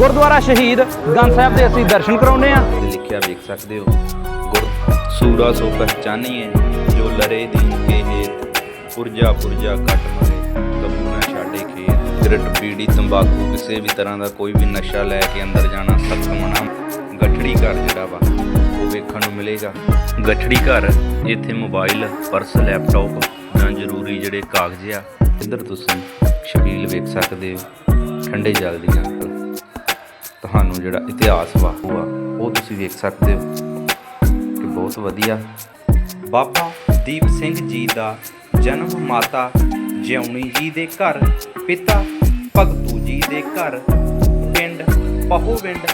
ਗੁਰਦੁਆਰਾ ਸ਼ਹੀਦ ਗੰਜ ਸਾਹਿਬ ਦੇ ਅਸੀਂ ਦਰਸ਼ਨ ਕਰਾਉਨੇ ਆ ਲਿਖਿਆ ਵੇਖ ਸਕਦੇ ਹੋ। ਗੁਰ ਸੂਰਾ ਸੋ ਪਹਿਚਾਨੀਏ ਜੋ ਲਰੇ ਦੀਨ ਕੇ ਹੇਤ, ਪੁਰਜਾ ਪੁਰਜਾ ਕੱਟ ਮਰੇ ਕਬੂ ਨਾ ਛਾੜੇ ਖੇਤ। ਸਿਗਰਟ ਬੀੜੀ, ਤੰਬਾਕੂ, ਕਿਸੇ ਵੀ ਤਰ੍ਹਾਂ ਦਾ ਕੋਈ ਵੀ ਨਸ਼ਾ ਲੈ ਕੇ ਅੰਦਰ ਜਾਣਾ ਸਖਤ ਮਨਾ। ਗਠੜੀ ਘਰ ਜਿਹੜਾ ਵਾ, ਉਹ ਵੇਖਣ ਨੂੰ ਮਿਲੇਗਾ। ਗੱਠੜੀ ਘਰ ਇੱਥੇ ਮੋਬਾਈਲ, ਪਰਸ, ਲੈਪਟਾਪ ਜਾਂ ਜ਼ਰੂਰੀ ਜਿਹੜੇ ਕਾਗਜ਼ ਆ, ਇੱਧਰ ਤੁਸੀਂ ਸ਼ਬੀਲ ਵੇਖ ਸਕਦੇ ਹੋ। ਠੰਡੇ ਜਲ ਦੀਆਂ ਤੁਹਾਨੂੰ ਜਿਹੜਾ ਇਤਿਹਾਸ ਵਾ ਉਹ ਆ, ਉਹ ਤੁਸੀਂ ਵੇਖ ਸਕਦੇ ਹੋ ਕਿ ਬਹੁਤ ਵਧੀਆ। ਬਾਬਾ ਦੀਪ ਸਿੰਘ ਜੀ ਦਾ ਜਨਮ ਮਾਤਾ ਜਿਉਣੀ ਜੀ ਦੇ ਘਰ ਪਿਤਾ ਭਗਤੂ ਜੀ ਦੇ ਘਰ ਪਿੰਡ ਪਹੋਵਿੰਡ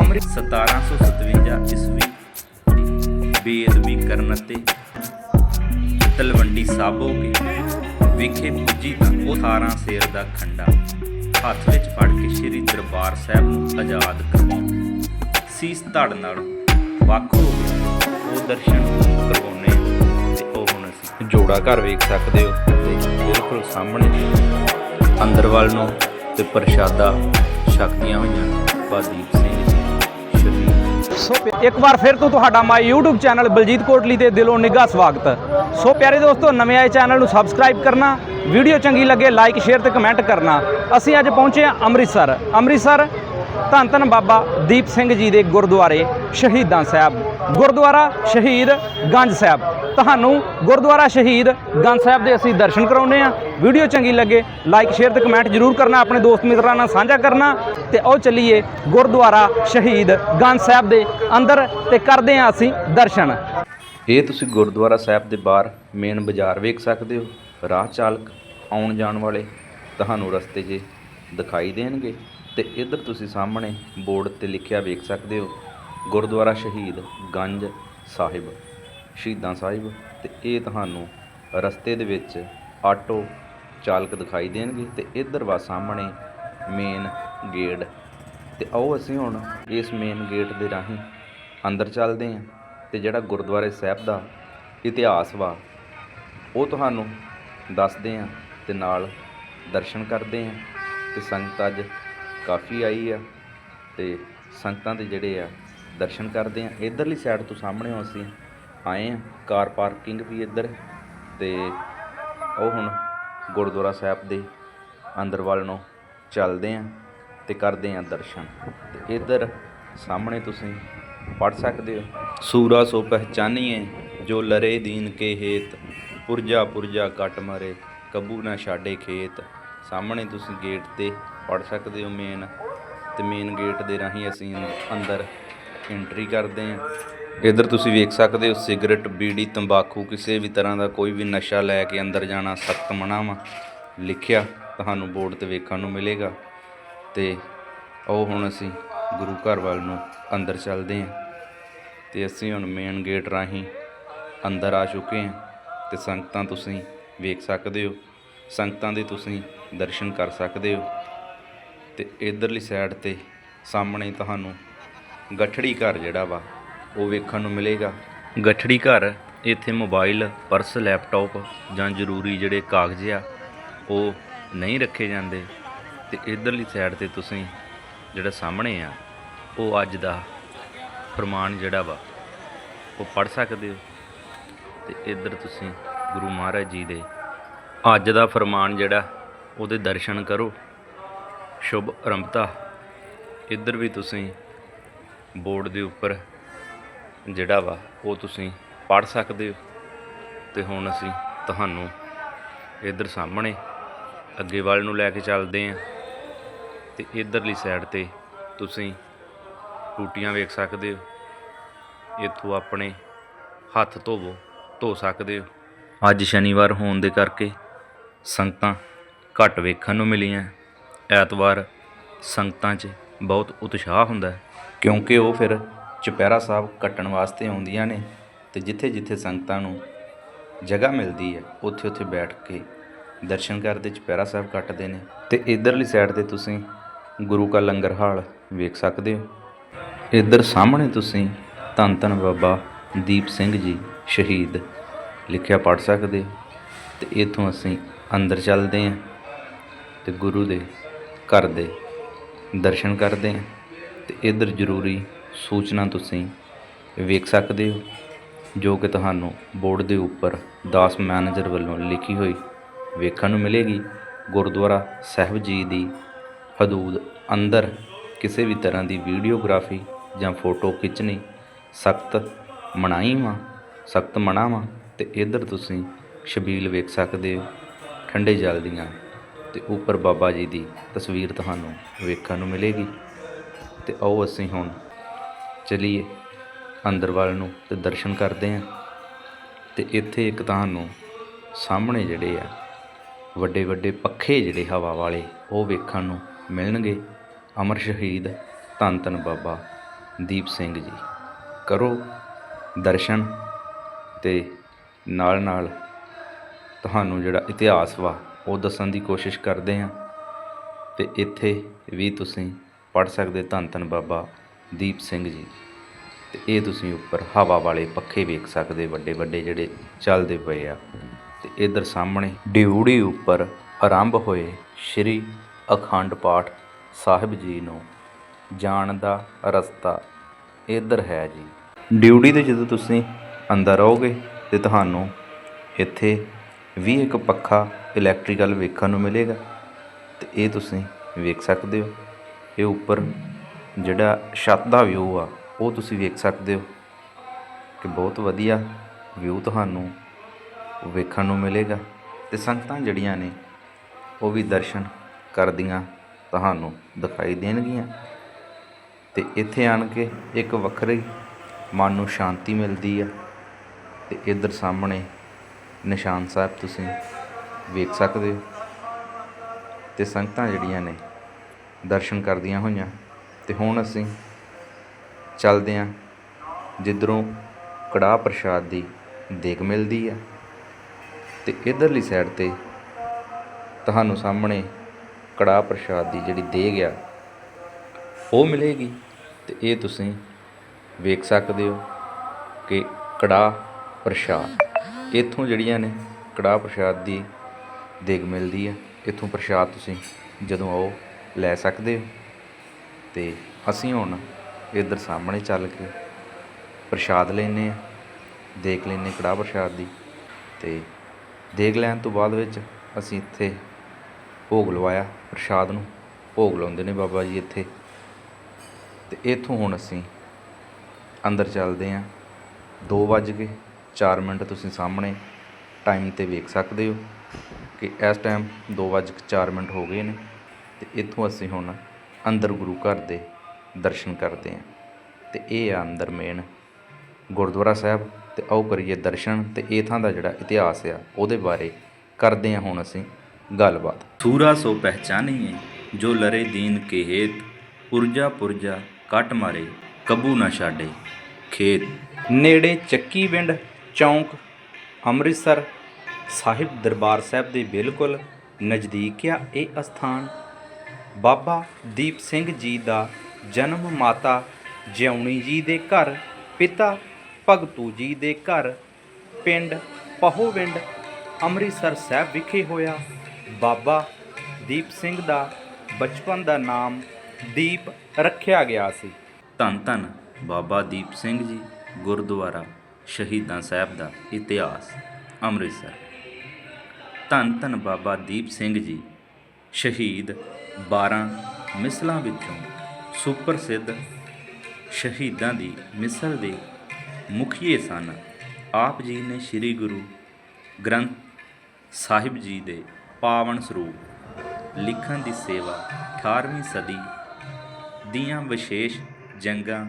ਅੰਮ੍ਰਿਤ 1757 ਈਸਵੀ ਬੇਅਦਬੀ ਕਰਨ ਅਤੇ ਤਲਵੰਡੀ ਸਾਬੋ ਕੇ ਵਿਖੇ ਪੁੱਜੀ ਤਾਂ ਉਹ 18 ਸੇਰ ਦਾ ਖੰਡਾ ਹੱਥ ਵਿੱਚ ਫੜ ਕੇ ਸ੍ਰੀ ਦਰਬਾਰ ਸਾਹਿਬ ਨੂੰ ਆਜ਼ਾਦ ਕਰਵਾਉਣ। ਸੀਸ ਧੜ ਨਾਲ ਵੱਖ ਹੋ ਗਏ ਉਹ ਦਰਸ਼ਨ ਕਰਵਾਉਣੇ ਤੇ ਉਹ ਹੁਣ ਅਸੀਂ ਜੋੜਾ ਘਰ ਵੇਖ ਸਕਦੇ ਹੋ। ਤੇ ਬਿਲਕੁਲ ਸਾਹਮਣੇ ਅੰਦਰ ਵੱਲ ਨੂੰ ਤੇ ਪ੍ਰਸ਼ਾਦਾ ਸ਼ਕਤੀਆਂ ਹੋਈਆਂ ਬਾਦੀਪ ਸਿੰਘ ਸੋ ਇੱਕ ਵਾਰ ਫਿਰ ਤੋਂ ਤੁਹਾਡਾ my YouTube channel Baljit Kotli ਤੇ ਦਿਲੋਂ ਨਿੱਘਾ ਸਵਾਗਤ। ਸੋ ਪਿਆਰੇ ਦੋਸਤੋ, ਨਵੇਂ ਆਏ ਚੈਨਲ ਨੂੰ ਸਬਸਕ੍ਰਾਈਬ ਕਰਨਾ ਵੀਡੀਓ ਚੰਗੀ ਲੱਗੇ ਲਾਈਕ ਸ਼ੇਅਰ ਤੇ ਕਮੈਂਟ ਕਰਨਾ। ਅਸੀਂ ਅੱਜ ਪਹੁੰਚੇ ਹਾਂ ਅੰਮ੍ਰਿਤਸਰ। ਅੰਮ੍ਰਿਤਸਰ, ਧੰਨ ਧੰਨ ਬਾਬਾ ਦੀਪ ਸਿੰਘ ਜੀ ਦੇ ਗੁਰਦੁਆਰੇ ਸ਼ਹੀਦਾਂ ਸਾਹਿਬ। ਗੁਰਦੁਆਰਾ ਸ਼ਹੀਦ ਗੰਜ ਸਾਹਿਬ। ਤੁਹਾਨੂੰ ਗੁਰਦੁਆਰਾ ਸ਼ਹੀਦ ਗੰਜ ਸਾਹਿਬ ਦੇ ਅਸੀਂ ਦਰਸ਼ਨ ਕਰਾਉਨੇ ਆ ਵੀਡੀਓ ਚੰਗੀ ਲੱਗੇ ਲਾਈਕ ਸ਼ੇਅਰ ਤੇ ਕਮੈਂਟ ਜਰੂਰ ਕਰਨਾ, ਆਪਣੇ ਦੋਸਤ ਮਿੱਤਰਾਂ ਨਾਲ ਸਾਂਝਾ ਕਰਨਾ। ਤੇ ਆਓ ਚੱਲੀਏ ਗੁਰਦੁਆਰਾ ਸ਼ਹੀਦ ਗੰਜ ਸਾਹਿਬ ਦੇ ਅੰਦਰ ਤੇ ਕਰਦੇ ਆ ਅਸੀਂ ਦਰਸ਼ਨ। ਇਹ ਤੁਸੀਂ ਗੁਰਦੁਆਰਾ ਸਾਹਿਬ ਦੇ ਬਾਹਰ ਮੇਨ ਬਾਜ਼ਾਰ ਵੇਖ ਸਕਦੇ ਹੋ। ਰਾਹ ਚਾਲਕ ਆਉਣ ਜਾਣ ਵਾਲੇ ਤੁਹਾਨੂੰ ਰਸਤੇ 'ਚ ਦਿਖਾਈ ਦੇਣਗੇ ਤੇ ਇੱਧਰ ਤੁਸੀਂ ਸਾਹਮਣੇ ਬੋਰਡ ਤੇ ਲਿਖਿਆ ਵੇਖ ਸਕਦੇ ਹੋ, ਗੁਰਦੁਆਰਾ ਸ਼ਹੀਦ ਗੰਜ ਸਾਹਿਬ, ਸ਼ਹੀਦਾਂ ਸਾਹਿਬ ਤੇ ਇਹ ਤੁਹਾਨੂੰ ਰਸਤੇ ਦੇ ਵਿੱਚ ਆਟੋ ਚਾਲਕ ਦਿਖਾਈ ਦੇਣਗੇ ਤੇ ਇੱਧਰ ਵਾ ਸਾਹਮਣੇ ਮੇਨ ਗੇਟ ਤੇ ਆਓ ਅਸੀਂ ਹੁਣ ਇਸ ਮੇਨ ਗੇਟ ਦੇ ਰਾਹੀਂ ਅੰਦਰ ਚੱਲਦੇ ਹਾਂ ਤੇ ਜਿਹੜਾ ਗੁਰਦੁਆਰੇ ਸਾਹਿਬ ਦਾ ਇਤਿਹਾਸ ਵਾ, ਉਹ ਤੁਹਾਨੂੰ ਦੱਸਦੇ ਹਾਂ ਤੇ ਨਾਲ ਦਰਸ਼ਨ ਕਰਦੇ ਹਾਂ ਤੇ ਸੰਗਤ ਅੱਜ ਕਾਫੀ ਆਈ ਆ ਤੇ ਸੰਗਤਾਂ ਦੇ ਜਿਹੜੇ ਆ ਦਰਸ਼ਨ ਕਰਦੇ ਆ। ਇਧਰਲੀ ਸਾਈਡ ਤੋਂ ਸਾਹਮਣੇ ਅਸੀਂ ਆਏ ਆ, ਕਾਰ ਪਾਰਕਿੰਗ ਵੀ ਇੱਧਰ ਤੇ ਉਹ ਹੁਣ ਗੁਰਦੁਆਰਾ ਸਾਹਿਬ ਦੇ ਅੰਦਰ ਵੱਲ ਨੂੰ ਚੱਲਦੇ ਆ ਤੇ ਕਰਦੇ ਆ ਦਰਸ਼ਨ। ਤੇ ਇੱਧਰ ਸਾਹਮਣੇ ਤੁਸੀਂ ਪੜ ਸਕਦੇ ਹੋ, ਸੂਰਾ ਸੋ ਪਹਿਚਾਨੀਏ ਜੋ ਲਰੇ ਦੀਨ ਕੇ ਹੇਤ ਪੁਰਜਾ ਪੁਰਜਾ ਕੱਟ ਮਾਰੇ, ਕੱਬੂ ਨਾ ਛਾੜੇ ਖੇਤ। ਸਾਹਮਣੇ ਤੁਸੀਂ ਗੇਟ ਤੇ ਪੜ ਸਕਦੇ ਹੋ ਮੇਨ ਤੇ ਮੇਨ ਗੇਟ ਦੇ ਰਾਹੀਂ ਅਸੀਂ ਅੰਦਰ ਐਂਟਰੀ ਕਰਦੇ ਹਾਂ। ਇਧਰ ਤੁਸੀਂ ਵੇਖ ਸਕਦੇ ਹੋ ਸਿਗਰਟ, ਬੀੜੀ, ਤੰਬਾਕੂ, ਕਿਸੇ ਵੀ ਤਰ੍ਹਾਂ ਦਾ ਕੋਈ ਵੀ ਨਸ਼ਾ ਲੈ ਕੇ ਅੰਦਰ ਜਾਣਾ ਸਖਤ ਮਨਾ ਵਾ। ਲਿਖਿਆ ਤੁਹਾਨੂੰ ਬੋਰਡ ਤੇ ਵੇਖਣ ਨੂੰ ਮਿਲੇਗਾ। ਤੇ ਉਹ ਹੁਣ ਅਸੀਂ ਗੁਰੂ ਘਰ ਵੱਲ ਨੂੰ ਅੰਦਰ ਚੱਲਦੇ ਹਾਂ। ਤੇ ਅਸੀਂ ਹੁਣ ਮੇਨ ਗੇਟ ਰਾਹੀਂ ਅੰਦਰ ਆ ਚੁੱਕੇ ਹਾਂ। ਤੇ ਸੰਗਤਾਂ ਤੁਸੀਂ ਵੇਖ ਸਕਦੇ ਹੋ। ਸੰਗਤਾਂ ਦੇ ਤੁਸੀਂ ਦਰਸ਼ਨ ਕਰ ਸਕਦੇ ਹੋ। ਤੇ ਇਧਰਲੀ ਸਾਈਡ ਤੇ ਸਾਹਮਣੇ ਤੁਹਾਨੂੰ ਗੱਠੜੀ ਘਰ ਜਿਹੜਾ ਵਾ, ਉਹ ਵੇਖਣ ਨੂੰ ਮਿਲੇਗਾ। ਗੱਠੜੀ ਘਰ ਇੱਥੇ ਮੋਬਾਈਲ ਪਰਸ ਲੈਪਟਾਪ ਜਾਂ ਜ਼ਰੂਰੀ ਜਿਹੜੇ ਕਾਗਜ਼ ਆ, ਉਹ ਨਹੀਂ ਰੱਖੇ ਜਾਂਦੇ। ਤੇ ਇਧਰਲੀ ਸਾਈਡ ਤੇ ਤੁਸੀਂ ਜਿਹੜਾ ਸਾਹਮਣੇ ਆ, ਉਹ ਅੱਜ ਦਾ ਫਰਮਾਨ ਜਿਹੜਾ ਵਾ, ਉਹ ਪੜ ਸਕਦੇ ਹੋ। ਤੇ ਇੱਧਰ ਤੁਸੀਂ ਗੁਰੂ ਮਹਾਰਾਜ ਜੀ ਦੇ ਅੱਜ ਦਾ ਫਰਮਾਨ ਜਿਹੜਾ, ਉਹਦੇ ਦਰਸ਼ਨ ਕਰੋ। ਸ਼ੁਭ ਅਰੰਭਤਾ ਇੱਧਰ ਵੀ ਤੁਸੀਂ ਬੋਰਡ ਦੇ ਉੱਪਰ ਜਿਹੜਾ ਵਾ, ਉਹ ਤੁਸੀਂ ਪੜ ਸਕਦੇ ਹੋ। ਤੇ ਹੁਣ ਅਸੀਂ ਤੁਹਾਨੂੰ ਇੱਧਰ ਸਾਹਮਣੇ ਅੱਗੇ ਵੱਲ ਨੂੰ ਲੈ ਕੇ ਚੱਲਦੇ ਹਾਂ। ਤੇ ਇੱਧਰਲੀ ਸਾਈਡ ਤੇ ਤੁਸੀਂ ਟੂਟੀਆਂ ਵੇਖ ਸਕਦੇ ਹੋ। ਇੱਥੋਂ ਆਪਣੇ ਹੱਥ ਧੋਵੋ। ਧੋ ਸਕਦੇ ਹੋ। ਅੱਜ ਸ਼ਨੀਵਾਰ ਹੋਣ ਦੇ ਕਰਕੇ ਸੰਗਤਾਂ ਘੱਟ ਵੇਖਣ ਨੂੰ ਮਿਲੀਆਂ। ਐਤਵਾਰ ਸੰਗਤਾਂ 'ਚ ਬਹੁਤ ਉਤਸ਼ਾਹ ਹੁੰਦਾ ਹੈ, ਕਿਉਂਕਿ ਉਹ ਫਿਰ ਚੁਪਹਿਰਾ ਸਾਹਿਬ ਕੱਟਣ ਵਾਸਤੇ ਆਉਂਦੀਆਂ ਨੇ ਤੇ ਜਿੱਥੇ ਜਿੱਥੇ ਸੰਗਤਾਂ ਨੂੰ ਜਗ੍ਹਾ ਮਿਲਦੀ ਹੈ ਉੱਥੇ ਉੱਥੇ ਬੈਠ ਕੇ ਦਰਸ਼ਨ ਕਰਦੇ, ਚੁਪਹਿਰਾ ਸਾਹਿਬ ਕੱਟਦੇ ਨੇ। ਤੇ ਇਧਰਲੀ ਸਾਈਡ ਤੇ ਤੁਸੀਂ ਗੁਰੂ ਕਾ ਲੰਗਰ ਹਾਲ ਵੇਖ ਸਕਦੇ ਹੋ। ਇੱਧਰ ਸਾਹਮਣੇ ਤੁਸੀਂ ਧੰਨ ਧੰਨ ਬਾਬਾ ਦੀਪ ਸਿੰਘ ਜੀ ਸ਼ਹੀਦ ਲਿਖਿਆ ਪੜ ਸਕਦੇ ਹੋ। ਤੇ ਇਥੋਂ ਅਸੀਂ ਅੰਦਰ ਚੱਲਦੇ ਹਾਂ ਤੇ ਗੁਰੂ ਦੇ ਘਰ ਦੇ ਦਰਸ਼ਨ ਕਰਦੇ ਹਾਂ। ਤੇ ਇਧਰ ਜ਼ਰੂਰੀ ਸੂਚਨਾ ਤੁਸੀਂ ਵੇਖ ਸਕਦੇ ਹੋ, ਜੋ ਕਿ ਤੁਹਾਨੂੰ ਬੋਰਡ ਦੇ ਉੱਪਰ ਦਾਸ ਮੈਨੇਜਰ ਵੱਲੋਂ ਲਿਖੀ ਹੋਈ ਵੇਖਣ ਨੂੰ ਮਿਲੇਗੀ। ਗੁਰਦੁਆਰਾ ਸਾਹਿਬ ਜੀ ਦੀ ਹਦੂਦ ਅੰਦਰ ਕਿਸੇ ਵੀ ਤਰ੍ਹਾਂ ਦੀ ਵੀਡੀਓਗ੍ਰਾਫੀ ਜਾਂ ਫੋਟੋ ਖਿੱਚਣੀ ਸਖਤ ਮਨਾਹੀ ਵਾ। ਸਖਤ ਮਨ੍ਹਾ ਵਾ ਤੇ ਇਧਰ ਤੁਸੀਂ ਛਬੀਲ ਵੇਖ ਸਕਦੇ ਹੋ, ਠੰਡੇ ਜਲ ਦੀਆਂ ਤੇ ਉੱਪਰ ਬਾਬਾ ਜੀ ਦੀ ਤਸਵੀਰ ਤੁਹਾਨੂੰ ਵੇਖਣ ਨੂੰ ਮਿਲੇਗੀ। ਤੇ ਆਓ ਅਸੀਂ ਹੁਣ ਚਲੀਏ ਅੰਦਰ ਵੱਲ ਨੂੰ ਤੇ ਦਰਸ਼ਨ ਕਰਦੇ ਹਾਂ। ਤੇ ਇੱਥੇ ਇੱਕ ਤੁਹਾਨੂੰ ਸਾਹਮਣੇ ਜਿਹੜੇ ਆ, ਵੱਡੇ ਵੱਡੇ ਪੱਖੇ ਜਿਹੜੇ ਹਵਾ ਵਾਲੇ, ਉਹ ਵੇਖਣ ਨੂੰ ਮਿਲਣਗੇ। ਅਮਰ ਸ਼ਹੀਦ ਧੰਨ ਧੰਨ ਬਾਬਾ ਦੀਪ ਸਿੰਘ ਜੀ। ਕਰੋ ਦਰਸ਼ਨ। ਤੇ ਨਾਲ ਨਾਲ ਤੁਹਾਨੂੰ ਜਿਹੜਾ ਇਤਿਹਾਸ ਵਾ, ਉਹ ਦੱਸਣ ਦੀ ਕੋਸ਼ਿਸ਼ ਕਰਦੇ ਹਾਂ। ਅਤੇ ਇੱਥੇ ਵੀ ਤੁਸੀਂ ਪੜ੍ਹ ਸਕਦੇ ਧੰਨ ਧੰਨ ਬਾਬਾ ਦੀਪ ਸਿੰਘ ਜੀ। ਅਤੇ ਇਹ ਤੁਸੀਂ ਉੱਪਰ ਹਵਾ ਵਾਲੇ ਪੱਖੇ ਵੇਖ ਸਕਦੇ, ਵੱਡੇ ਵੱਡੇ ਜਿਹੜੇ ਚੱਲਦੇ ਪਏ ਆ। ਅਤੇ ਇਧਰ ਸਾਹਮਣੇ ਡਿਊੜੀ ਉੱਪਰ ਆਰੰਭ ਹੋਏ ਸ਼੍ਰੀ ਅਖੰਡ ਪਾਠ ਸਾਹਿਬ ਜੀ ਨੂੰ ਜਾਣ ਦਾ ਰਸਤਾ ਇਧਰ ਹੈ ਜੀ। ਡਿਊਟੀ ਤੇ ਜਦੋਂ ਤੁਸੀਂ ਅੰਦਰ ਆਓਗੇ ਤੇ ਤੁਹਾਨੂੰ ਇੱਥੇ ਵੀ ਇੱਕ ਪੱਖਾ ਇਲੈਕਟ੍ਰੀਕਲ ਵੇਖਣ ਨੂੰ ਮਿਲੇਗਾ। ਤੇ ਇਹ ਤੁਸੀਂ ਵੇਖ ਸਕਦੇ ਹੋ। ਇਹ ਉੱਪਰ ਜਿਹੜਾ ਛੱਤ ਦਾ ਵਿਊ ਆ, ਉਹ ਤੁਸੀਂ ਵੇਖ ਸਕਦੇ ਹੋ ਕਿ ਬਹੁਤ ਵਧੀਆ ਵਿਊ ਤੁਹਾਨੂੰ ਵੇਖਣ ਨੂੰ ਮਿਲੇਗਾ। ਤੇ ਸੰਗਤਾਂ ਜਿਹੜੀਆਂ ਨੇ, ਉਹ ਵੀ ਦਰਸ਼ਨ ਕਰਦੀਆਂ ਤੁਹਾਨੂੰ ਦਿਖਾਈ ਦੇਣਗੀਆਂ। ਤੇ ਇੱਥੇ ਆਣ ਕੇ ਇੱਕ ਵੱਖਰੀ ਮਨ ਨੂੰ ਸ਼ਾਂਤੀ ਮਿਲਦੀ ਆ। ਤੇ ਇਧਰ ਸਾਹਮਣੇ ਨਿਸ਼ਾਨ ਸਾਹਿਬ ਤੁਸੀਂ ਵੇਖ ਸਕਦੇ ਹੋ। ਤੇ ਸੰਗਤਾਂ ਜਿਹੜੀਆਂ ਨੇ ਦਰਸ਼ਨ ਕਰਦੀਆਂ ਹੋਈਆਂ। ਤੇ ਹੁਣ ਅਸੀਂ ਚੱਲਦੇ ਹਾਂ ਜਿੱਧਰੋਂ ਕੜਾਹ ਪ੍ਰਸ਼ਾਦ ਦੀ ਦੇਖ ਮਿਲਦੀ ਆ। ਤੇ ਇਧਰਲੀ ਸਾਈਡ ਤੇ ਤੁਹਾਨੂੰ ਸਾਹਮਣੇ ਕੜਾਹ ਪ੍ਰਸ਼ਾਦ ਦੀ ਜਿਹੜੀ ਦੇਗ ਆ, ਉਹ ਮਿਲੇਗੀ। ਤੇ ਇਹ ਤੁਸੀਂ ਵੇਖ ਸਕਦੇ ਹੋ ਕਿ ਕੜਾਹ ਪ੍ਰਸ਼ਾਦ। ਇੱਥੋਂ ਜਿਹੜੀਆਂ ਨੇ ਕੜਾਹ ਪ੍ਰਸ਼ਾਦ ਦੀ ਦੇਗ ਮਿਲਦੀ ਹੈ ਇੱਥੋਂ ਪ੍ਰਸ਼ਾਦ ਤੁਸੀਂ ਜਦੋਂ ਆਓ ਲੈ ਸਕਦੇ ਹੋ। ਤੇ ਅਸੀਂ ਹੁਣ ਇੱਧਰ ਸਾਹਮਣੇ ਚੱਲ ਕੇ ਪ੍ਰਸ਼ਾਦ ਲੈਨੇ ਆ ਦੇਖ ਲੈਨੇ ਕੜਾਹ ਪ੍ਰਸ਼ਾਦ ਦੀ। ਤੇ ਦੇਖ ਲੈਣ ਤੋਂ ਬਾਅਦ ਵਿੱਚ ਅਸੀਂ ਇੱਥੇ ਭੋਗ ਲਵਾਇਆ ਪ੍ਰਸ਼ਾਦ ਨੂੰ। ਭੋਗ ਲਾਉਂਦੇ ਨੇ ਬਾਬਾ ਜੀ ਇੱਥੇ। ਤੇ ਇੱਥੋਂ ਹੁਣ ਅਸੀਂ ਅੰਦਰ ਚੱਲਦੇ ਹਾਂ ਦੋ ਵੱਜ ਕੇ ਚਾਰ ਮਿੰਟ ਤੁਸੀਂ ਸਾਹਮਣੇ ਟਾਈਮ ਤੇ ਵੇਖ ਸਕਦੇ ਹੋ ਕਿ ਇਸ ਟਾਈਮ ਦੋ ਵੱਜ ਕੇ ਚਾਰ ਮਿੰਟ ਹੋ ਗਏ ਨੇ ਤੇ ਇੱਥੋਂ ਅਸੀਂ ਹੁਣ ਅੰਦਰ ਗੁਰੂ ਘਰ ਦੇ ਦਰਸ਼ਨ ਕਰਦੇ ਹਾਂ। ਤੇ ਇਹ ਆ ਅੰਦਰ ਮੇਨ ਗੁਰਦੁਆਰਾ ਸਾਹਿਬ ਤੇ ਆਓ ਕਰੀਏ ਦਰਸ਼ਨ ਤੇ ਇਹ ਥਾਂ ਦਾ ਜਿਹੜਾ ਇਤਿਹਾਸ ਆ, ਉਹਦੇ ਬਾਰੇ ਕਰਦੇ ਹਾਂ ਹੁਣ ਅਸੀਂ ਗੱਲਬਾਤ। ਸੂਰਾ ਸੋ ਪਹਿਚਾਨੀਏ, ਜੋ ਲਰੇ ਦੀਨ ਕੇ ਹੇਤ ਪੁਰਜਾ ਪੁਰਜਾ ਕੱਟ ਮਾਰੇ, ਕਬੂ ਨਾ ਛਾੜੇ ਖੇਤ। ਨੇੜੇ ਚੱਕੀ ਵਿੰਡ ਚੌਂਕ, ਅੰਮ੍ਰਿਤਸਰ, ਸਾਹਿਬ ਦਰਬਾਰ ਸਾਹਿਬ ਦੇ ਬਿਲਕੁਲ ਨਜ਼ਦੀਕ ਆ ਇਹ ਅਸਥਾਨ। ਬਾਬਾ ਦੀਪ ਸਿੰਘ ਜੀ ਦਾ ਜਨਮ ਮਾਤਾ ਜਿਉਣੀ ਜੀ ਦੇ ਘਰ, ਪਿਤਾ ਭਗਤੂ ਜੀ ਦੇ ਘਰ, ਪਿੰਡ ਪਹੋਵਿੰਡ, ਅੰਮ੍ਰਿਤਸਰ ਸਾਹਿਬ ਵਿਖੇ ਹੋਇਆ। ਬਾਬਾ ਦੀਪ ਸਿੰਘ ਦਾ ਬਚਪਨ ਦਾ ਨਾਮ ਦੀਪ ਰੱਖਿਆ ਗਿਆ ਸੀ। ਧੰਨ ਧੰਨ ਬਾਬਾ ਦੀਪ ਸਿੰਘ ਜੀ, ਗੁਰਦੁਆਰਾ। ਸ਼ਹੀਦਾਂ ਸਾਹਿਬ ਦਾ ਇਤਿਹਾਸ, ਅੰਮ੍ਰਿਤਸਰ। ਧੰਨ ਧੰਨ ਬਾਬਾ ਦੀਪ ਸਿੰਘ ਜੀ, ਸ਼ਹੀਦ 12 ਮਿਸਲਾਂ ਵਿੱਚੋਂ ਸੁਪਰਸਿੱਧ ਸ਼ਹੀਦਾਂ ਦੀ ਮਿਸਲ ਦੇ ਮੁਖੀਏ ਸਨ। ਆਪ ਜੀ ਨੇ ਸ੍ਰੀ ਗੁਰੂ ਗ੍ਰੰਥ ਸਾਹਿਬ ਜੀ ਦੇ ਪਾਵਨ ਸਰੂਪ ਲਿਖਣ ਦੀ ਸੇਵਾ 18ਵੀਂ ਸਦੀ ਦੀਆਂ ਵਿਸ਼ੇਸ਼ ਜੰਗਾਂ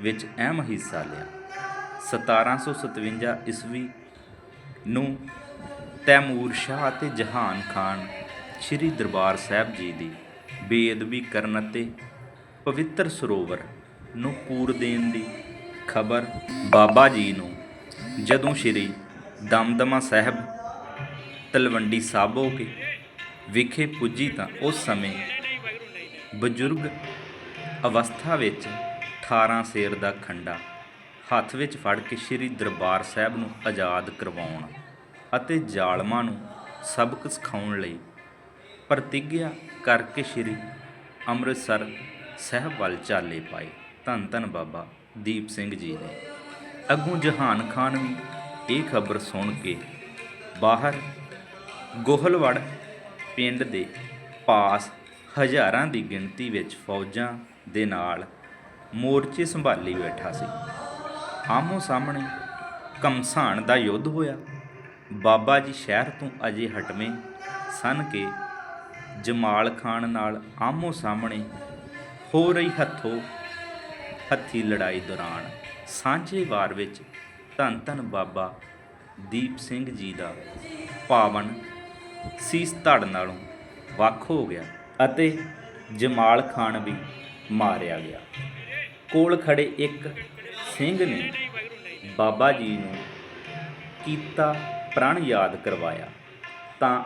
ਵਿੱਚ ਅਹਿਮ ਹਿੱਸਾ ਲਿਆ। 1757 ਈਸਵੀ ਨੂੰ ਤੈਮੂਰ ਸ਼ਾਹ ਅਤੇ ਜਹਾਨ ਖਾਨ ਸ੍ਰੀ ਦਰਬਾਰ ਸਾਹਿਬ ਜੀ ਦੀ ਬੇਅਦਬੀ ਕਰਨ ਅਤੇ ਪਵਿੱਤਰ ਸਰੋਵਰ ਨੂੰ ਪੂਰ ਦੇਣ ਦੀ ਖਬਰ ਬਾਬਾ ਜੀ ਨੂੰ ਜਦੋਂ ਸ੍ਰੀ ਦਮਦਮਾ ਸਾਹਿਬ ਤਲਵੰਡੀ ਸਾਬੋ ਕੇ ਵਿਖੇ ਪੁੱਜੀ ਤਾਂ ਉਸ ਸਮੇਂ ਬਜ਼ੁਰਗ ਅਵਸਥਾ ਵਿੱਚ 18 ਸੇਰ ਦਾ ਖੰਡਾ ਹੱਥ ਵਿੱਚ ਫੜ ਕੇ ਸ੍ਰੀ ਦਰਬਾਰ ਸਾਹਿਬ ਨੂੰ ਆਜ਼ਾਦ ਕਰਵਾਉਣ ਅਤੇ ਜ਼ਾਲਮਾਂ ਨੂੰ ਸਬਕ ਸਿਖਾਉਣ ਲਈ ਪ੍ਰਤੀਗਿਆ ਕਰਕੇ ਸ੍ਰੀ ਅੰਮ੍ਰਿਤਸਰ ਸਾਹਿਬ ਵੱਲ ਚਾਲੇ ਪਾਏ। ਧੰਨ ਧੰਨ ਬਾਬਾ ਦੀਪ ਸਿੰਘ ਜੀ ਨੇ। ਅੱਗੋਂ ਜਹਾਨ ਖਾਨ ਵੀ ਇਹ ਖਬਰ ਸੁਣ ਕੇ ਬਾਹਰ ਗੋਹਲਵੜ ਪਿੰਡ ਦੇ ਪਾਸ ਹਜ਼ਾਰਾਂ ਦੀ ਗਿਣਤੀ ਵਿੱਚ ਫੌਜਾਂ ਦੇ ਨਾਲ ਮੋਰਚੇ ਸੰਭਾਲੀ ਬੈਠਾ ਸੀ। ਆਮੋ ਸਾਹਮਣੇ ਕਮਸਾਨ ਦਾ ਯੁੱਧ ਹੋਇਆ। ਬਾਬਾ ਜੀ ਸ਼ਹਿਰ ਤੋਂ ਅਜੇ ਹਟਵੇਂ ਸਨ ਕਿ ਜਮਾਲ ਖਾਨ ਨਾਲ ਆਮੋ ਸਾਹਮਣੇ ਹੋ ਰਹੀ ਹੱਥੋਂ ਹੱਥੀ ਲੜਾਈ ਦੌਰਾਨ ਸਾਂਝੇ ਵਾਰ ਵਿੱਚ ਧੰਨ ਧੰਨ ਬਾਬਾ ਦੀਪ ਸਿੰਘ ਜੀ ਦਾ ਪਾਵਨ ਸੀਸ ਧੜ ਨਾਲੋਂ ਵੱਖ ਹੋ ਗਿਆ ਅਤੇ ਜਮਾਲ ਖਾਨ ਵੀ ਮਾਰਿਆ ਗਿਆ। ਕੋਲ ਖੜੇ ਇੱਕ ਸਿੰਘ ਨੇ ਬਾਬਾ ਜੀ ਨੂੰ ਕੀਤਾ ਪ੍ਰਣ ਯਾਦ ਕਰਵਾਇਆ। ਤਾਂ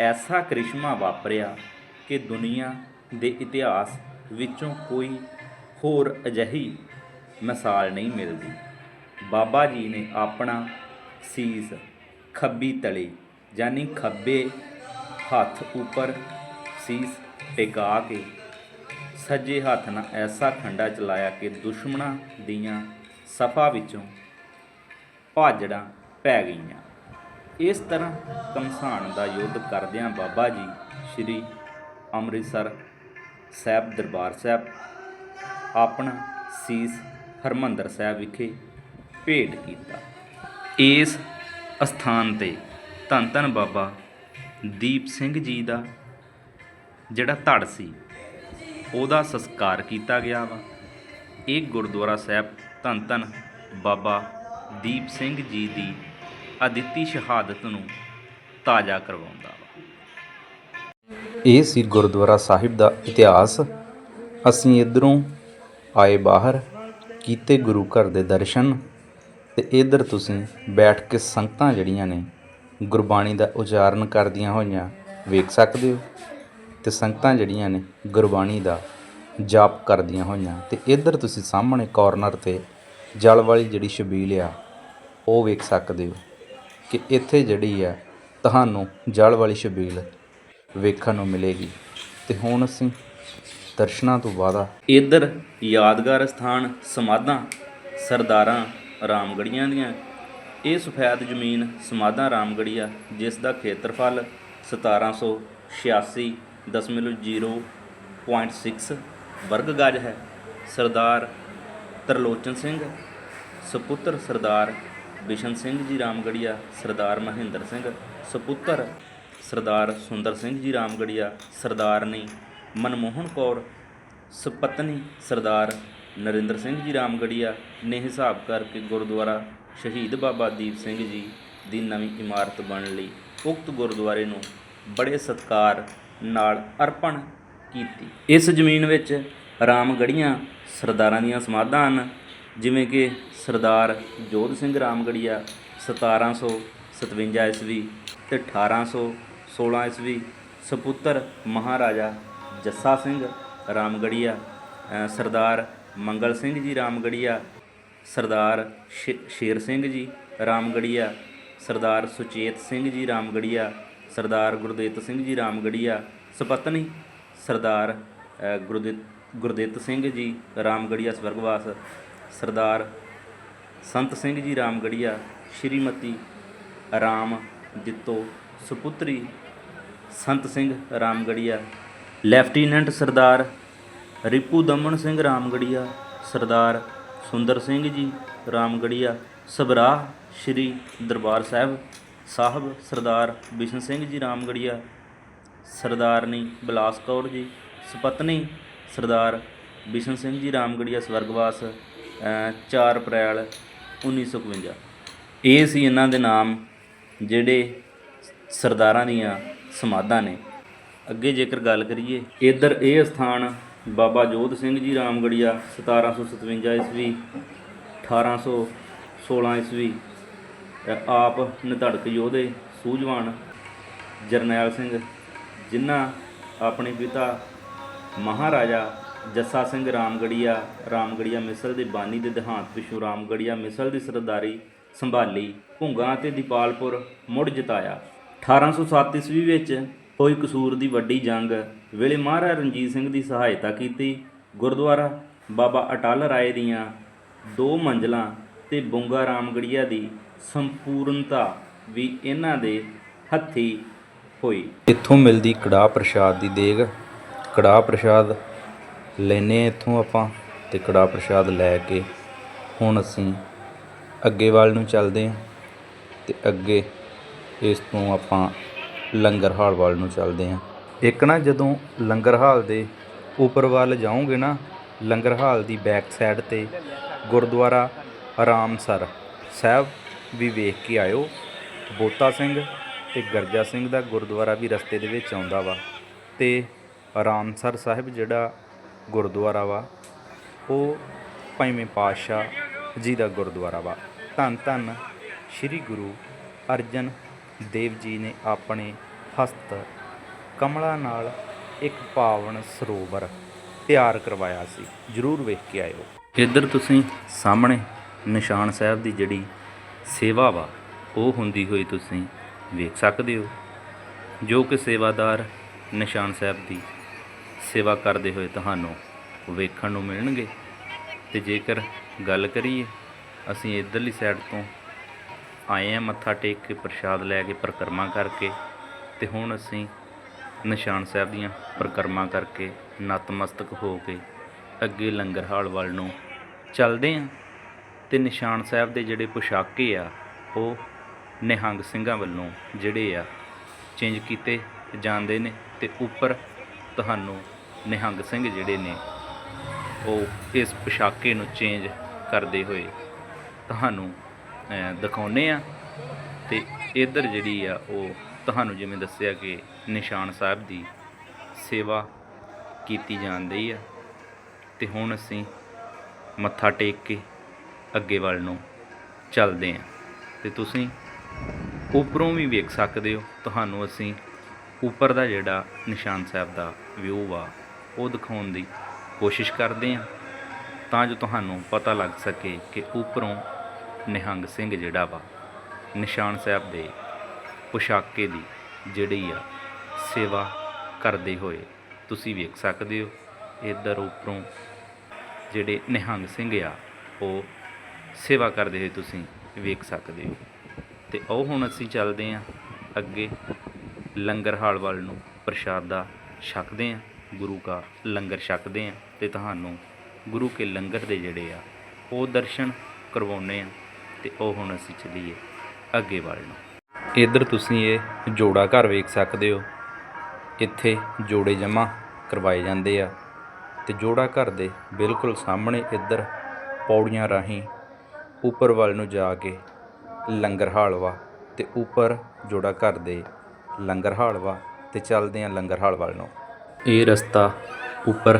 ਐਸਾ ਕ੍ਰਿਸ਼ਮਾ ਵਾਪਰਿਆ ਕਿ ਦੁਨੀਆ ਦੇ ਇਤਿਹਾਸ ਵਿੱਚੋਂ ਕੋਈ ਹੋਰ ਅਜਿਹੀ ਮਿਸਾਲ ਨਹੀਂ ਮਿਲਦੀ। ਬਾਬਾ ਜੀ ਨੇ ਆਪਣਾ ਸੀਸ ਖੱਬੀ ਤਲੀ ਯਾਨੀ ਖੱਬੇ ਹੱਥ ਉੱਪਰ ਸੀਸ ਟਿਕਾ ਕੇ ਸੱਜੇ ਹੱਥ ਨਾਲ ਐਸਾ ਖੰਡਾ ਚਲਾਇਆ ਕਿ ਦੁਸ਼ਮਣਾਂ ਦੀਆਂ ਸਫਾ ਵਿੱਚੋਂ ਭਾਜੜਾਂ ਪੈ ਗਈਆਂ। ਇਸ ਤਰ੍ਹਾਂ ਕਮਸਾਨ ਦਾ ਯੁੱਧ ਕਰਦਿਆਂ ਬਾਬਾ ਜੀ ਸ੍ਰੀ ਅੰਮ੍ਰਿਤਸਰ ਸਾਹਿਬ ਦਰਬਾਰ ਸਾਹਿਬ, ਆਪਣਾ ਸੀਸ ਹਰਮੰਦਰ ਸਾਹਿਬ ਵਿਖੇ ਭੇਟ ਕੀਤਾ। ਇਸ ਅਸਥਾਨ ਤੇ ਧੰਨ ਧੰਨ ਬਾਬਾ ਦੀਪ ਸਿੰਘ ਜੀ ਦਾ ਜਿਹੜਾ ਧੜ ਸੀ ਉਹਦਾ ਸੰਸਕਾਰ ਕੀਤਾ ਗਿਆ ਵਾ। ਇਹ ਗੁਰਦੁਆਰਾ ਸਾਹਿਬ ਧੰਨ ਧੰਨ ਬਾਬਾ ਦੀਪ ਸਿੰਘ ਜੀ ਦੀ ਅਦਿੱਤੀ ਸ਼ਹਾਦਤ ਨੂੰ ਤਾਜ਼ਾ ਕਰਵਾਉਂਦਾ ਵਾ। ਇਹ ਸੀ ਗੁਰਦੁਆਰਾ ਸਾਹਿਬ ਦਾ ਇਤਿਹਾਸ। ਅਸੀਂ ਇਧਰੋਂ ਆਏ ਬਾਹਰ, ਕੀਤੇ ਗੁਰੂ ਘਰ ਦੇ ਦਰਸ਼ਨ ਤੇ ਇਧਰ ਤੁਸੀਂ ਬੈਠ ਕੇ ਸੰਗਤਾਂ ਜਿਹੜੀਆਂ ਨੇ ਗੁਰਬਾਣੀ ਦਾ ਉਚਾਰਨ ਕਰਦੀਆਂ ਹੋਈਆਂ ਵੇਖ ਸਕਦੇ ਹੋ। ਤੇ ਸੰਗਤਾਂ ਜਿਹੜੀਆਂ ਨੇ ਗੁਰਬਾਣੀ ਦਾ ਜਾਪ ਕਰਦੀਆਂ ਹੋਈਆਂ ਤੇ ਇੱਧਰ ਤੁਸੀਂ ਸਾਹਮਣੇ ਕਾਰਨਰ ਤੇ ਜਲ ਵਾਲੀ ਜਿਹੜੀ ਛਬੀਲ ਆ, ਉਹ ਵੇਖ ਸਕਦੇ ਹੋ ਕਿ ਇੱਥੇ ਜਿਹੜੀ ਆ, ਤੁਹਾਨੂੰ ਜਲ ਵਾਲੀ ਛਬੀਲ ਵੇਖਣ ਨੂੰ ਮਿਲੇਗੀ। ਤੇ ਹੁਣ ਅਸੀਂ ਦਰਸ਼ਨਾਂ ਤੋਂ ਬਾਅਦ ਇੱਧਰ ਯਾਦਗਾਰ ਸਥਾਨ ਸਮਾਧਾਂ ਸਰਦਾਰਾਂ ਰਾਮਗੜੀਆਂ ਦੀਆਂ। ਇਹ ਸਫੈਦ ਜ਼ਮੀਨ ਸਮਾਧਾਂ ਰਾਮਗੜੀਆ, ਜਿਸ ਦਾ ਖੇਤਰਫਲ 1786 ਦਸ਼ਮਲਵ 0.6 ਵਰਗ ਗਜ ਹੈ। ਸਰਦਾਰ ਤਰਲੋਚਨ ਸਿੰਘ, ਸੁਪੁੱਤਰ ਸਰਦਾਰ ਬਿਸ਼ਨ ਸਿੰਘ ਜੀ ਰਾਮਗੜੀਆ, ਸਰਦਾਰ ਮਹਿੰਦਰ ਸਿੰਘ, ਸੁਪੁੱਤਰ ਸਰਦਾਰ ਸੁੰਦਰ ਸਿੰਘ ਜੀ ਰਾਮਗੜੀਆ ਸਰਦਾਰਨੀ ਮਨਮੋਹਨ ਕੌਰ, ਸੁਪਤਨੀ ਸਰਦਾਰ ਨਰਿੰਦਰ ਸਿੰਘ ਜੀ ਰਾਮਗੜੀਆ ਨੇ ਹਿਸਾਬ ਕਰਕੇ ਗੁਰਦੁਆਰਾ ਸ਼ਹੀਦ ਬਾਬਾ ਦੀਪ ਸਿੰਘ ਜੀ ਦੀ ਨਵੀਂ ਇਮਾਰਤ ਬਣਨ ਲਈ ਉਕਤ ਗੁਰਦੁਆਰੇ ਨੂੰ ਬੜੇ ਸਤਿਕਾਰ ਨਾਲ ਅਰਪਣ ਕੀਤੀ। ਇਸ ਜ਼ਮੀਨ ਵਿੱਚ ਰਾਮਗੜੀਆਂ ਸਰਦਾਰਾਂ ਦੀਆਂ ਸਮਾਧਾਂ ਹਨ, ਜਿਵੇਂ ਕਿ ਸਰਦਾਰ ਜੋਧ ਸਿੰਘ ਰਾਮਗੜੀਆ 1757 ਈਸਵੀ ਤੇ 1816 ਈਸਵੀ, ਸੁਪੁੱਤਰ ਮਹਾਰਾਜਾ ਜੱਸਾ ਸਿੰਘ ਰਾਮਗੜੀਆ ਸਰਦਾਰ ਮੰਗਲ ਸਿੰਘ ਜੀ ਰਾਮਗੜੀਆ, ਸਰਦਾਰ ਸ਼ੇ- ਸ਼ੇਰ ਸਿੰਘ ਜੀ ਰਾਮਗੜੀਆ, ਸਰਦਾਰ ਸੁਚੇਤ ਸਿੰਘ ਜੀ ਰਾਮਗੜੀਆ ਸਰਦਾਰ ਗੁਰਦੇਤ ਸਿੰਘ ਜੀ ਰਾਮਗੜੀਆ ਸੁਪਤਨੀ ਸਰਦਾਰ ਅ, ਗੁਰਦਿੱਤ ਗੁਰਦਿੱਤ ਸਿੰਘ ਜੀ ਰਾਮਗੜੀਆ ਸਵਰਗਵਾਸ ਸਰਦਾਰ ਸੰਤ ਸਿੰਘ ਜੀ ਰਾਮਗੜੀਆ ਸ਼੍ਰੀਮਤੀ ਰਾਮ ਦਿੱਤੋ ਸੁਪੁੱਤਰੀ ਸੰਤ ਸਿੰਘ ਰਾਮਗੜੀਆ ਲੈਫਟੀਨੈਂਟ ਸਰਦਾਰ ਰਿਪੂ ਦਮਨ ਸਿੰਘ ਰਾਮਗੜੀਆ ਸਰਦਾਰ ਸੁੰਦਰ ਸਿੰਘ ਜੀ ਰਾਮਗੜੀਆ ਸਬਰਾਹ ਸ਼੍ਰੀ ਦਰਬਾਰ ਸਾਹਿਬ ਸਾਹਿਬ ਸਰਦਾਰ ਬਿਸ਼ਨ ਸਿੰਘ ਜੀ ਰਾਮਗੜੀਆ ਸਰਦਾਰਨੀ ਬਲਾਸ ਕੌਰ ਜੀ ਸੁਪਤਨੀ ਸਰਦਾਰ ਬਿਸ਼ਨ ਸਿੰਘ ਜੀ ਰਾਮਗੜੀਆ ਸਵਰਗਵਾਸ ਅ, 4 ਅਪ੍ਰੈਲ 1951 ਇਹ ਸੀ ਇਹਨਾਂ ਦੇ ਨਾਮ ਜਿਹੜੇ ਸਰਦਾਰਾਂ ਦੀਆਂ ਸਮਾਧਾਂ ਨੇ। ਅੱਗੇ ਜੇਕਰ ਗੱਲ ਕਰੀਏ ਇੱਧਰ ਇਹ ਸਥਾਨ ਬਾਬਾ ਜੋਧ ਸਿੰਘ ਜੀ ਰਾਮਗੜੀਆ 1757 ਈਸਵੀ 1816 ਈਸਵੀ ਆਪ ਨਿਧੜਕ ਯੋਧੇ ਸੂਝਵਾਨ ਜਰਨੈਲ ਸਿੰਘ, ਜਿਨ੍ਹਾਂ ਆਪਣੇ ਪਿਤਾ ਮਹਾਰਾਜਾ ਜੱਸਾ ਸਿੰਘ ਰਾਮਗੜੀਆ ਰਾਮਗੜੀਆ ਮਿਸਲ ਦੇ ਬਾਨੀ ਦੇ ਦੇਹਾਂਤ ਪਿਛੋਂ ਰਾਮਗੜੀਆ ਮਿਸਲ ਦੀ ਸਰਦਾਰੀ ਸੰਭਾਲੀ ਭੁੰਗਾ ਅਤੇ ਦੀਪਾਲਪੁਰ ਮੁੜ ਜਿਤਾਇਆ। 1807 ਈਸਵੀ ਵਿੱਚ ਹੋਈ ਕਸੂਰ ਦੀ ਵੱਡੀ ਜੰਗ, ਵੇਲੇ ਮਹਾਰਾਜਾ ਰਣਜੀਤ ਸਿੰਘ ਦੀ ਸਹਾਇਤਾ ਕੀਤੀ। ਗੁਰਦੁਆਰਾ ਬਾਬਾ ਅਟਲ ਰਾਏ ਦੀਆਂ ਦੋ ਮੰਜ਼ਲਾਂ ਤੇ ਬੁੰਗਾ ਰਾਮਗੜੀਆ ਦੀ ਸੰਪੂਰਨਤਾ ਵੀ ਇਹਨਾਂ ਦੇ ਹੱਥੀ ਹੋਈ। ਇੱਥੋਂ ਮਿਲਦੀ ਕੜਾਹ ਪ੍ਰਸ਼ਾਦ ਦੀ ਦੇਗ। ਕੜਾਹ ਪ੍ਰਸ਼ਾਦ ਲੈਨੇ ਇੱਥੋਂ ਆਪਾਂ ਤੇ ਕੜਾਹ ਪ੍ਰਸ਼ਾਦ ਲੈ ਕੇ ਹੁਣ ਅਸੀਂ ਅੱਗੇ ਵੱਲ ਨੂੰ ਚੱਲਦੇ ਹਾਂ ਤੇ ਅੱਗੇ ਇਸ ਤੋਂ ਆਪਾਂ ਲੰਗਰ ਹਾਲ ਵੱਲ ਨੂੰ ਚੱਲਦੇ ਹਾਂ। ਇੱਕ ਨਾ ਜਦੋਂ ਲੰਗਰ ਹਾਲ ਦੇ ਉੱਪਰ ਵੱਲ ਜਾਓਗੇ ਨਾ, ਲੰਗਰ ਹਾਲ ਦੀ ਬੈਕ ਸਾਈਡ ਤੇ ਗੁਰਦੁਆਰਾ ਆਰਾਮਸਰ ਸਾਹਿਬ ਵੀ ਵੇਖ ਕੇ ਆਇਓ। ਬੋਤਾ ਸਿੰਘ ਤੇ ਗਰਜਾ ਸਿੰਘ ਦਾ ਗੁਰਦੁਆਰਾ ਵੀ ਰਸਤੇ ਦੇ ਵਿੱਚ ਆਉਂਦਾ ਵਾ ਤੇ ਰਾਮਸਰ ਸਾਹਿਬ ਜਿਹੜਾ ਗੁਰਦੁਆਰਾ ਵਾ, ਉਹ ਪੰਜਵੇਂ ਪਾਤਸ਼ਾਹ ਜੀ ਦਾ ਗੁਰਦੁਆਰਾ ਵਾ। ਧੰਨ ਧੰਨ ਸ੍ਰੀ ਗੁਰੂ ਅਰਜਨ ਦੇਵ ਜੀ ਨੇ ਆਪਣੇ ਹਸਤ ਕਮਲਾ ਨਾਲ ਇੱਕ ਪਾਵਨ ਸਰੋਵਰ ਤਿਆਰ ਕਰਵਾਇਆ ਸੀ। ਜਰੂਰ ਵੇਖ ਕੇ ਆਇਓ। ਇੱਧਰ ਤੁਸੀਂ ਸਾਹਮਣੇ ਨਿਸ਼ਾਨ ਸਾਹਿਬ ਦੀ ਜਿਹੜੀ ਸੇਵਾ ਵਾ, ਉਹ ਹੁੰਦੀ ਹੋਈ ਤੁਸੀਂ ਵੇਖ ਸਕਦੇ ਹੋ। ਜੋ ਕਿ ਸੇਵਾਦਾਰ ਨਿਸ਼ਾਨ ਸਾਹਿਬ ਦੀ ਸੇਵਾ ਕਰਦੇ ਹੋਏ ਤੁਹਾਨੂੰ ਵੇਖਣ ਨੂੰ ਮਿਲਣਗੇ। ਤੇ ਜੇਕਰ ਗੱਲ ਕਰੀਏ, ਅਸੀਂ ਇੱਧਰਲੀ ਸਾਈਡ ਤੋਂ ਆਏ ਆ ਮੱਥਾ ਟੇਕ ਕੇ ਪ੍ਰਸ਼ਾਦ ਲੈ ਕੇ ਪਰਿਕਰਮਾ ਕਰਕੇ ਤੇ ਹੁਣ ਅਸੀਂ ਨਿਸ਼ਾਨ ਸਾਹਿਬ ਦੀਆਂ ਪਰਿਕਰਮਾ ਕਰਕੇ ਨਤਮਸਤਕ ਹੋ ਕੇ ਅੱਗੇ ਲੰਗਰ ਹਾਲ ਵੱਲ ਨੂੰ ਚੱਲਦੇ ਹਾਂ। ਤੇ ਨਿਸ਼ਾਨ ਸਾਹਿਬ ਦੇ ਜਿਹੜੇ ਪੁਸ਼ਾਕੇ ਆ ਉਹ ਨਿਹੰਗ ਸਿੰਘਾਂ ਵੱਲੋਂ ਜਿਹੜੇ ਆ ਚੇਂਜ ਕੀਤੇ ਜਾਂਦੇ ਨੇ ਤੇ ਉੱਪਰ ਤੁਹਾਨੂੰ ਨਿਹੰਗ ਸਿੰਘ ਜਿਹੜੇ ਨੇ ਉਹ ਇਸ ਪੁਸ਼ਾਕੇ ਨੂੰ ਚੇਂਜ ਕਰਦੇ ਹੋਏ ਤੁਹਾਨੂੰ ਅ, ਦਿਖਾਉਂਦੇ ਆ ਤੇ ਇੱਧਰ ਜਿਹੜੀ ਆ ਉਹ ਤੁਹਾਨੂੰ ਜਿਵੇਂ ਦੱਸਿਆ ਕਿ ਨਿਸ਼ਾਨ ਸਾਹਿਬ ਦੀ ਸੇਵਾ ਕੀਤੀ ਜਾਂਦੀ ਆ ਤੇ ਹੁਣ ਅਸੀਂ ਮੱਥਾ ਟੇਕ ਕੇ ਅੱਗੇ ਵੱਲ ਨੂੰ ਚੱਲਦੇ ਹਾਂ। ਤੇ ਤੁਸੀਂ ਉੱਪਰੋਂ ਵੀ ਵੇਖ ਸਕਦੇ ਹੋ, ਤੁਹਾਨੂੰ ਅਸੀਂ ਉੱਪਰ ਦਾ ਜਿਹੜਾ ਨਿਸ਼ਾਨ ਸਾਹਿਬ ਦਾ ਵਿਊ ਆ, ਉਹ ਦਿਖਾਉਣ ਦੀ ਕੋਸ਼ਿਸ਼ ਕਰਦੇ ਹਾਂ। ਤਾਂ ਜੋ ਤੁਹਾਨੂੰ ਪਤਾ ਲੱਗ ਸਕੇ ਕਿ ਉੱਪਰੋਂ ਨਿਹੰਗ ਸਿੰਘ ਜਿਹੜਾ ਵਾ, ਨਿਸ਼ਾਨ ਸਾਹਿਬ ਦੇ ਪੁਸ਼ਾਕੇ ਦੀ ਜਿਹੜੀ ਆ ਸੇਵਾ ਕਰਦੇ ਹੋਏ ਤੁਸੀਂ ਵੇਖ ਸਕਦੇ ਹੋ, ਇੱਧਰ ਉੱਪਰੋਂ ਜਿਹੜੇ ਨਿਹੰਗ ਸਿੰਘ ਆ, ਉਹ ਸੇਵਾ ਕਰਦੇ ਹੋਏ ਤੁਸੀਂ ਵੇਖ ਸਕਦੇ ਹੋ। ਤੇ ਉਹ ਹੁਣ ਅਸੀਂ ਚੱਲਦੇ ਹਾਂ ਅੱਗੇ ਲੰਗਰ ਹਾਲ ਵੱਲ ਨੂੰ ਪ੍ਰਸ਼ਾਦਾ ਛਕਦੇ ਹਾਂ, ਗੁਰੂ ਕਾ ਲੰਗਰ ਛਕਦੇ ਹਾਂ ਤੇ ਤੁਹਾਨੂੰ ਗੁਰੂ ਕੇ ਲੰਗਰ ਦੇ ਜਿਹੜੇ ਆ, ਉਹ ਦਰਸ਼ਨ ਕਰਵਾਉਨੇ ਆ ਤੇ ਉਹ ਹੁਣ ਅਸੀਂ ਚੱਲੀਏ ਅੱਗੇ ਵੱਲ ਨੂੰ। ਇੱਧਰ ਤੁਸੀਂ ਇਹ ਜੋੜਾ ਘਰ ਵੇਖ ਸਕਦੇ ਹੋ। ਇੱਥੇ ਜੋੜੇ ਜਮ੍ਹਾਂ ਕਰਵਾਏ ਜਾਂਦੇ ਆ ਤੇ ਜੋੜਾ ਘਰ ਦੇ ਬਿਲਕੁਲ ਸਾਹਮਣੇ ਇੱਧਰ ਪੌੜੀਆਂ ਰਾਹੀਂ ਉੱਪਰ ਵੱਲ ਨੂੰ ਜਾ ਕੇ ਲੰਗਰ ਹਾਲ ਵਾ ਤੇ ਉੱਪਰ ਜੋੜਾ ਘਰ ਦੇ ਲੰਗਰ ਹਾਲ ਵਾ ਤੇ ਚੱਲਦੇ ਹਾਂ ਲੰਗਰ ਹਾਲ ਵੱਲ ਨੂੰ। ਇਹ ਰਸਤਾ ਉੱਪਰ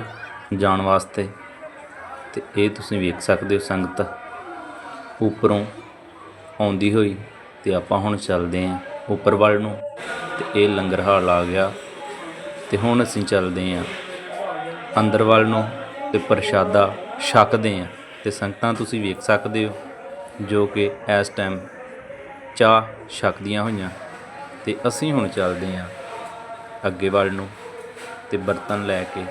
ਜਾਣ ਵਾਸਤੇ ਤੇ ਇਹ ਤੁਸੀਂ ਵੇਖ ਸਕਦੇ ਹੋ ਸੰਗਤ ਉੱਪਰੋਂ ਆਉਂਦੀ ਹੋਈ ਤੇ ਆਪਾਂ ਹੁਣ ਚੱਲਦੇ ਹਾਂ ਉੱਪਰ ਵੱਲ ਨੂੰ ਤੇ ਇਹ ਲੰਗਰ ਹਾਲ ਆ ਗਿਆ ਤੇ ਹੁਣ ਅਸੀਂ ਚੱਲਦੇ ਹਾਂ ਅੰਦਰ ਵੱਲ ਨੂੰ ਤੇ ਪ੍ਰਸ਼ਾਦਾ ਛਕਦੇ ਹਾਂ ਤੇ ਸੰਗਤਾਂ ਤੁਸੀਂ ਵੇਖ ਸਕਦੇ ਹੋ ਜੋ ਕਿ ਇਸ ਟਾਈਮ ਚਾਹ ਛਕਦੀਆਂ ਹੋਈਆਂ। ਤੇ ਅਸੀਂ ਹੁਣ ਚੱਲਦੇ ਹਾਂ ਅੱਗੇ ਵੱਲ ਨੂੰ ਤੇ ਬਰਤਨ ਲੈ ਕੇ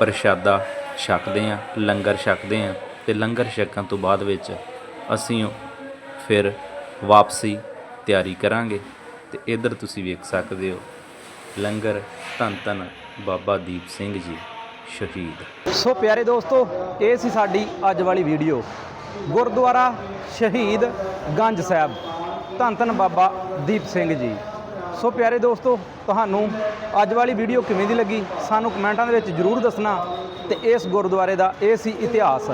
ਪ੍ਰਸ਼ਾਦਾ ਛਕਦੇ ਹਾਂ, ਲੰਗਰ ਛਕਦੇ ਹਾਂ ਤੇ ਲੰਗਰ ਛਕਣ ਤੋਂ ਬਾਅਦ ਵਿੱਚ ਅਸੀਂ ਫਿਰ ਵਾਪਸੀ ਤਿਆਰੀ ਕਰਾਂਗੇ। ਤੇ ਇੱਧਰ ਤੁਸੀਂ ਵੇਖ ਸਕਦੇ ਹੋ ਲੰਗਰ ਧੰਨ ਧੰਨ ਬਾਬਾ ਦੀਪ ਸਿੰਘ ਜੀ ਸ਼ਹੀਦ। ਸੋ ਪਿਆਰੇ ਦੋਸਤੋ, ਇਹ ਸੀ ਸਾਡੀ ਅੱਜ ਵਾਲੀ ਵੀਡੀਓ ਗੁਰਦੁਆਰਾ ਸ਼ਹੀਦ ਗੰਜ ਸਾਹਿਬ। ਧੰਨ ਧੰਨ ਬਾਬਾ ਦੀਪ ਸਿੰਘ ਜੀ। ਸੋ ਪਿਆਰੇ ਦੋਸਤੋ, ਤੁਹਾਨੂੰ ਅੱਜ ਵਾਲੀ ਵੀਡੀਓ ਕਿਵੇਂ ਦੀ ਲੱਗੀ? ਸਾਨੂੰ ਕਮੈਂਟਾਂ ਦੇ ਵਿੱਚ ਜਰੂਰ ਦੱਸਣਾ ਤੇ ਇਸ ਗੁਰਦੁਆਰੇ ਦਾ ਇਹ ਸੀ ਇਤਿਹਾਸ।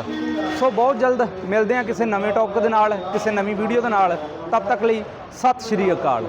ਸੋ ਬਹੁਤ ਜਲਦ ਮਿਲਦੇ ਹਾਂ ਕਿਸੇ ਨਵੇਂ ਟੌਪਿਕ ਦੇ ਨਾਲ, ਕਿਸੇ ਨਵੀਂ ਵੀਡੀਓ ਦੇ ਨਾਲ। ਤਦ ਤੱਕ ਲਈ ਸਤਿ ਸ਼੍ਰੀ ਅਕਾਲ।